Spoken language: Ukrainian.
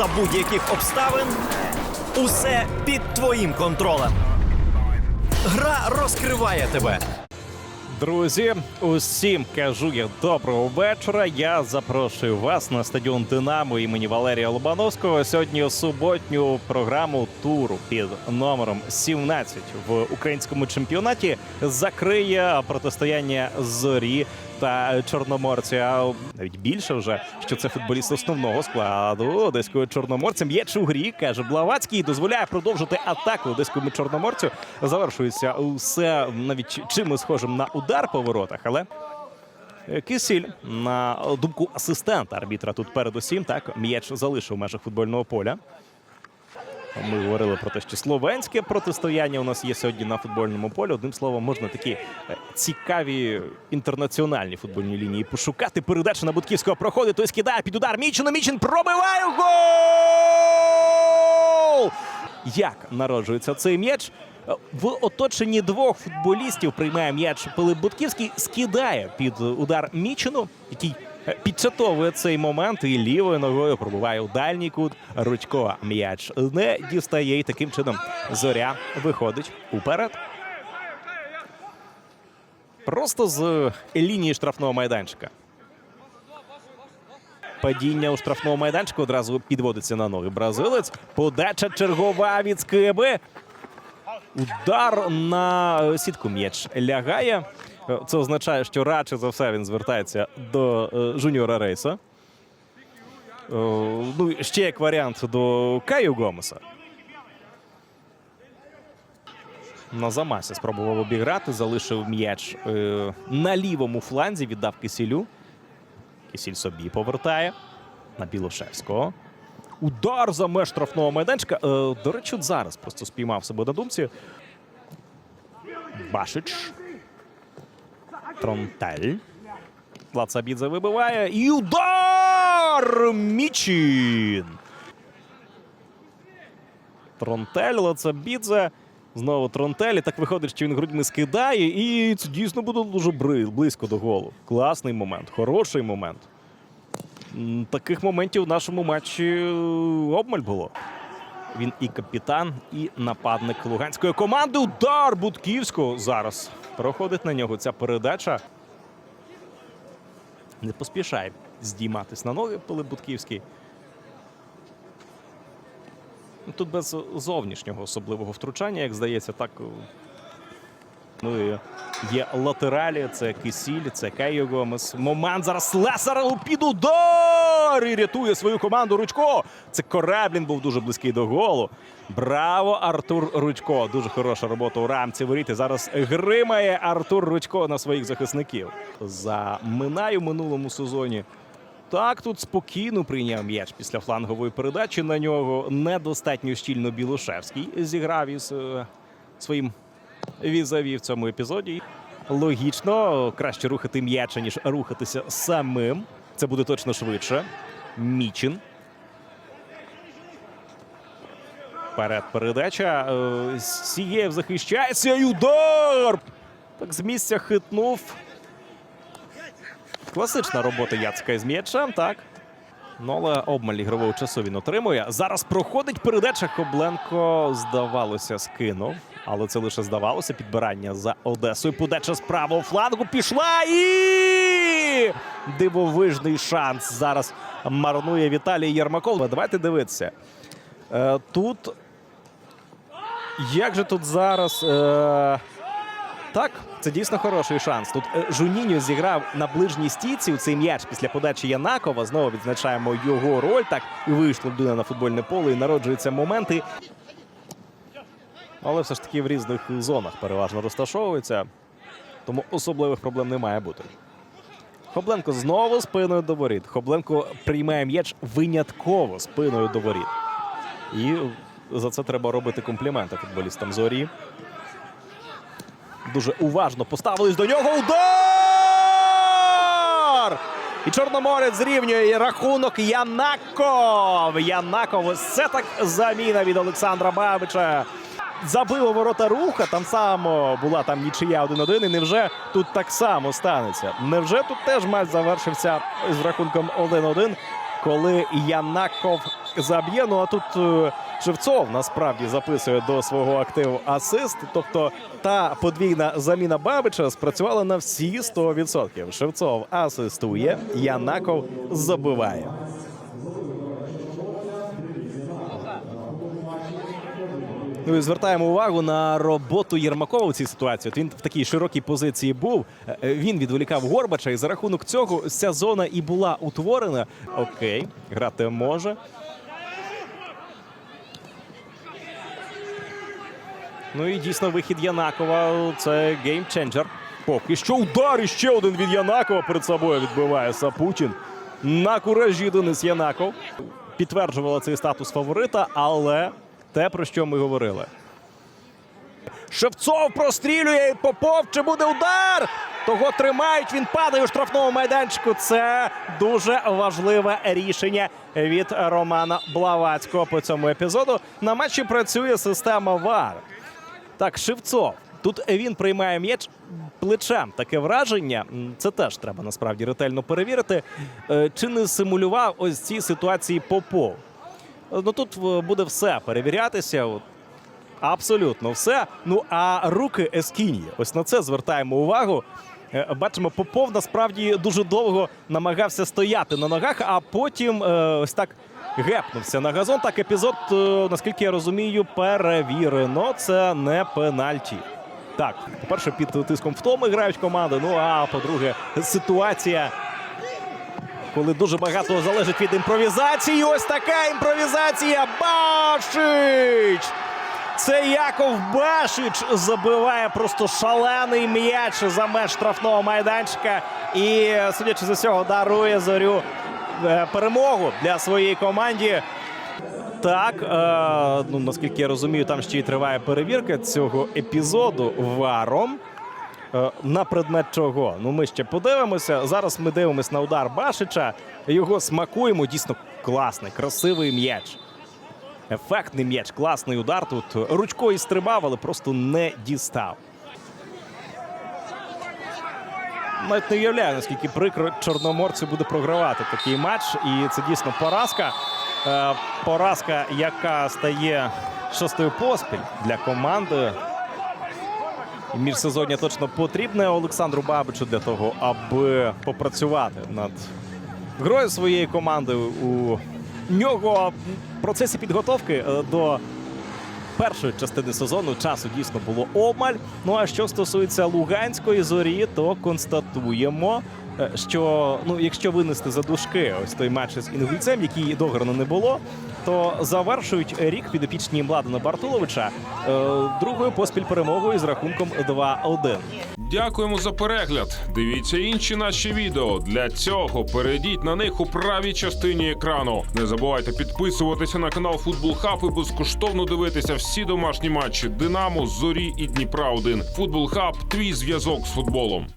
за будь-яких обставин. Усе під твоїм контролем. Гра розкриває тебе. Друзі, усім кажу я доброго вечора. Я запрошую вас на стадіон Динамо імені Валерія Лобановського. Сьогодні суботню програму туру під номером 17 в українському чемпіонаті закриє протистояння зорі та чорноморця. А Навіть більше вже що це футболіст основного складу одеського чорноморця. М'яч у грі каже Блавацький. Дозволяє продовжити атаку одеському чорноморцю. Завершується усе навіть чимось схожим на удар по воротах, але. Кисіль, на думку асистента арбітра тут передусім, так м'яч залишив в межах футбольного поля. Ми говорили про те, що словенське протистояння у нас є сьогодні на футбольному полі. Одним словом, можна такі е, цікаві інтернаціональні футбольні лінії пошукати. Передача на Будківського проходить, той скидає під удар. Мічино, Мічин пробиває гол! Як народжується цей м'яч? Е, В оточенні двох футболістів приймає м'яч Пилип Будківський, скидає під удар Мічину, який підчатовує цей момент і лівою ногою пробуває у дальній кут. Ручко м'яч не дістає і таким чином зоря виходить уперед. Просто з лінії штрафного майданчика. Падіння у штрафному майданчику одразу підводиться на ноги бразилець. Подача чергова від Скиби. Удар на сітку м'яч лягає. Це означає, що радше за все він звертається до жуніора Рейса. Е, Ну, ще як варіант до Каю Гомеса. На замасі спробував обіграти, залишив м'яч е, на лівому фланзі, віддав Кисілю. Кисіль собі повертає на Білошевського. Удар за меж штрафного майданчика. Е, до речі, зараз просто спіймав себе на думці. Башич. Тронтель. Лацабідзе вибиває. І удар! Мічин. Тронтель, Лацабідзе. Знову Тронтель. І так виходить, що він грудьми скидає. І це дійсно буде дуже близько до голу. Класний момент, хороший момент. Таких моментів в нашому матчі е, обмаль було. Він і капітан, і нападник луганської команди. Удар Будківського зараз проходить на нього ця передача. Не поспішає здійматись на ноги Пилип Будківський. Ну, Тут без зовнішнього особливого втручання, як здається, так. е, Ну і є латералі, це Кисіль, це Кайо Гомес. Момент зараз Лесарелу під удар! І рятує свою команду Ручко. Це Кораблін був дуже близький до голу. Браво, Артур Ручко. Дуже хороша робота у рамці воріти. Зараз гримає Артур Ручко на своїх захисників. Заминає в минулому сезоні. Так, тут спокійно прийняв м'яч після флангової передачі на нього. Недостатньо щільно Білошевський зіграв із е, своїм візаві в цьому епізоді. Логічно, краще рухати м'яча, ніж рухатися самим. Це буде точно швидше. Мічин. Вперед передача. Е, Сієв захищається. І удар! Так з місця хитнув. Класична робота Яцка із м'ячем, так. Ну, обмаль ігрового часу він отримує. Зараз проходить передача. Хобленко, здавалося, скинув. Але це лише здавалося. Підбирання за Одесою. Подача з правого флангу пішла і дивовижний шанс. Зараз марнує Віталій Єрмаков. Давайте дивитися. Е, тут. Як же тут зараз. Так, це дійсно хороший шанс. Тут е, Жуніньо зіграв на ближній стійці у цей м'яч після подачі Янакова. Знову відзначаємо його роль. Так і вийшла людина на футбольне поле і народжуються моменти. Але все ж таки в різних зонах переважно розташовується. Тому особливих проблем не має бути. Хобленко знову спиною до воріт. Хобленко приймає м'яч винятково спиною до воріт. І за це треба робити компліменти футболістам зорі. Дуже уважно поставились до нього. Удар! І Чорноморець зрівнює рахунок Янаков. Янаков. Це так заміна від Олександра Бабича. Забив ворота руха. Там само була там нічия 1-1. І невже тут так само станеться? Невже тут теж матч завершився з рахунком 1-1? Коли Янаков заб'є. Ну а тут е, Шевцов насправді записує до свого активу асист. Тобто та подвійна заміна Бабича спрацювала на всі 100%. Шевцов асистує, Янаков забиває. Ну і звертаємо увагу на роботу Єрмакова у цій ситуації. От він в такій широкій позиції був. Е, е, Він відволікав Горбача, і за рахунок цього ця зона і була утворена. Окей, грати може. Ну і дійсно вихід Янакова це геймченджер. Поки що удар і ще один від Янакова перед собою відбиває Сапутін. На куражі Денис Янаков. Підтверджувала цей статус фаворита, але те, про що ми говорили. Шевцов прострілює і Попов. Чи буде удар? Того тримають. Він падає у штрафному майданчику. Це дуже важливе рішення від Романа Блавацького по цьому епізоду. На матчі працює система ВАР. Так, Шевцов. Тут він приймає м'яч плечем. Таке враження. Це теж треба насправді ретельно перевірити. Е, Чи не симулював ось ці ситуації Попов? Ну тут е, буде все перевірятися. Абсолютно все. Ну а руки Ескінії. Ось на це звертаємо увагу. Е, Бачимо, Попов насправді дуже довго намагався стояти на ногах, а потім е, ось так гепнувся на газон. Так, епізод, наскільки я розумію, перевірено. Це не пенальті. Так, по-перше, під тиском втоми грають команди. Ну а по-друге, ситуація коли дуже багато залежить від імпровізації. Ось така імпровізація. Башич! Це Яков Башич забиває просто шалений м'яч за меж штрафного майданчика. І, судячи з усього, дарує зорю е, перемогу для своєї команді. Так, е, ну наскільки я розумію, там ще й триває перевірка цього епізоду варом. Е, На предмет чого? Ну ми ще подивимося. Зараз ми дивимося на удар Башича. Його смакуємо. Дійсно класний, красивий м'яч. Ефектний м'яч, класний удар. Тут ручкою стрибав, але просто не дістав. Навіть не уявляю, наскільки прикро чорноморцю буде програвати такий матч. І це дійсно поразка. Е, Поразка, яка стає шостою поспіль для команди. Міжсезоння точно потрібне Олександру Бабичу для того, аби попрацювати над грою своєї команди. У нього в процесі підготовки е, до першої частини сезону часу дійсно було обмаль. Ну а що стосується Луганської зорі, то констатуємо, е, що ну, якщо винести за дужки ось той матч з інгульцем, який дограно не було, то завершують рік підопічні Младена Бартуловича е, другою поспіль перемогою з рахунком 2-1. Дякуємо за перегляд. Дивіться інші наші відео. Для цього перейдіть на них у правій частині екрану. Не забувайте підписуватися на канал Футбол Хаб і безкоштовно дивитися всі домашні матчі Динамо, Зорі і Дніпра 1 Футбол Хаб твій зв'язок з футболом.